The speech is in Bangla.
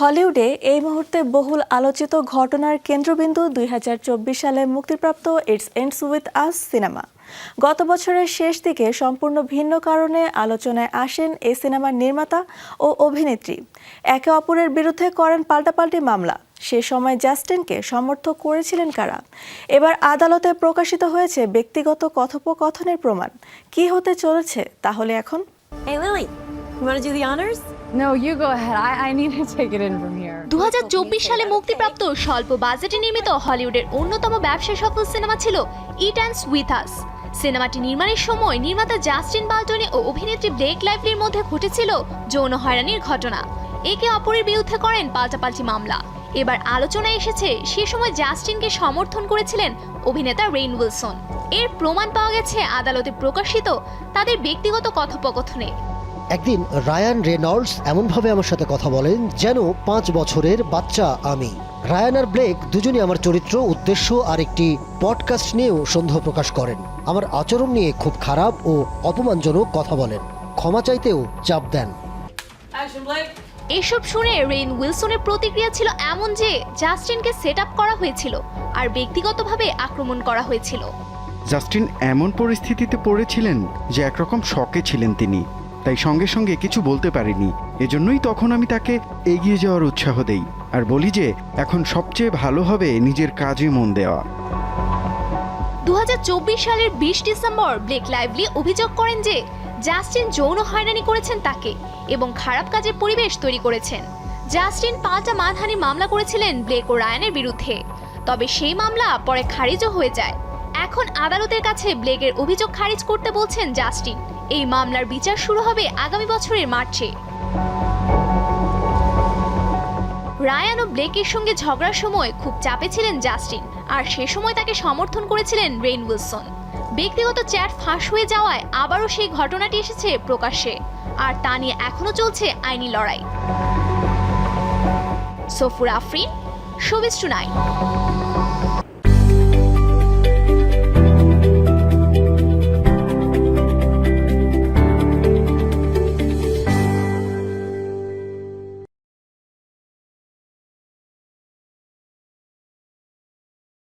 হলিউডে এই মুহূর্তে বহুল আলোচিত ঘটনার কেন্দ্রবিন্দু দুই হাজার চব্বিশ সালে মুক্তিপ্রাপ্ত ইটস এন্ডস উইথ আস সিনেমা। গত বছরের শেষ দিকে সম্পূর্ণ ভিন্ন কারণে আলোচনায় আসেন এই সিনেমার নির্মাতা ও অভিনেত্রী। একে অপরের বিরুদ্ধে করেন পাল্টাপাল্টি মামলা। সে সময় জাস্টিনকে সমর্থন করেছিলেন কারা? এবার আদালতে প্রকাশিত হয়েছে ব্যক্তিগত কথোপকথনের প্রমাণ। কি হতে চলেছে তাহলে এখন? You want to do the honors? No, you go ahead. I, I need to take it in from here. দু সালে মুক্তিপ্রাপ্ত স্বল্প বাজেটে নির্মিত হলিউডের অন্যতম ব্যবসা সফল সিনেমা ছিল ইট অ্যান্ডস উইথ আস সিনেমাটি নির্মাণের সময় নির্মাতা জাস্টিন বাল্টনি ও অভিনেত্রী ব্লেক লাইভলির মধ্যে ঘটেছিল যৌন হয়রানির ঘটনা একে অপরের বিরুদ্ধে করেন পাল্টাপাল্টি মামলা এবার আলোচনায় এসেছে সে সময় জাস্টিনকে সমর্থন করেছিলেন অভিনেতা রেইন উইলসন এর প্রমাণ পাওয়া গেছে আদালতে প্রকাশিত তাদের ব্যক্তিগত কথোপকথনে একদিন রায়ান রেনল্ডস এমনভাবে আমার সাথে কথা বলেন যেন পাঁচ বছরের বাচ্চা আমি। রায়ান আর ব্লেক দুজনই আমার চরিত্র উদ্দেশ্য আর একটি পডকাস্ট নিয়েও সন্দেহ প্রকাশ করেন। আমার আচরণ নিয়ে খুব খারাপ ও অপমানজনক কথা বলেন। ক্ষমা চাইতেও চাপ দেন। এসব শুনে রেইন উইলসনের প্রতিক্রিয়া ছিল এমন যে জাস্টিনকে সেট আপ করা হয়েছিল আর ব্যক্তিগতভাবে আক্রমণ করা হয়েছিল। জাস্টিন এমন পরিস্থিতিতে পড়েছিলেন যে একরকম শকে ছিলেন তিনি। তাই সঙ্গে সঙ্গে কিছু বলতে পারিনি। এজন্যই তখন আমি তাকে এগিয়ে যাওয়ার উৎসাহ দেই আর বলি যে, এখন সবচেয়ে ভালো হবে নিজের কাজে মন দেওয়া। দুহাজার চব্বিশ সালের বিশ ডিসেম্বর ব্লেক লাইভলি অভিযোগ করেন যে, জাস্টিন যৌন হয়রানি করেছেন তাকে এবং খারাপ কাজের পরিবেশ তৈরি করেছেন। জাস্টিন পাল্টা মানহানি মামলা করেছিলেন ব্লেক ও রায়ানের বিরুদ্ধে। তবে সেই মামলা পরে খারিজও হয়ে যায়। এখন আদালতের কাছে ব্লেকের অভিযোগ খারিজ করতে বলছেন জাস্টিন। এই মামলার বিচার শুরু হবে আগামী বছরের মার্চে। রায়ান ও ব্লেকের সঙ্গে ঝগড়ার সময় খুব চাপে ছিলেন জাস্টিন, আর সে সময় তাকে সমর্থন করেছিলেন রেইন উইলসন। ব্যক্তিগত চ্যাট ফাঁস হয়ে যাওয়ায় আবারও সেই ঘটনাটি এসেছে প্রকাশ্যে, আর তা নিয়ে এখনও চলছে আইনি লড়াই। সফুর আফরিন শোবিস টুনাইট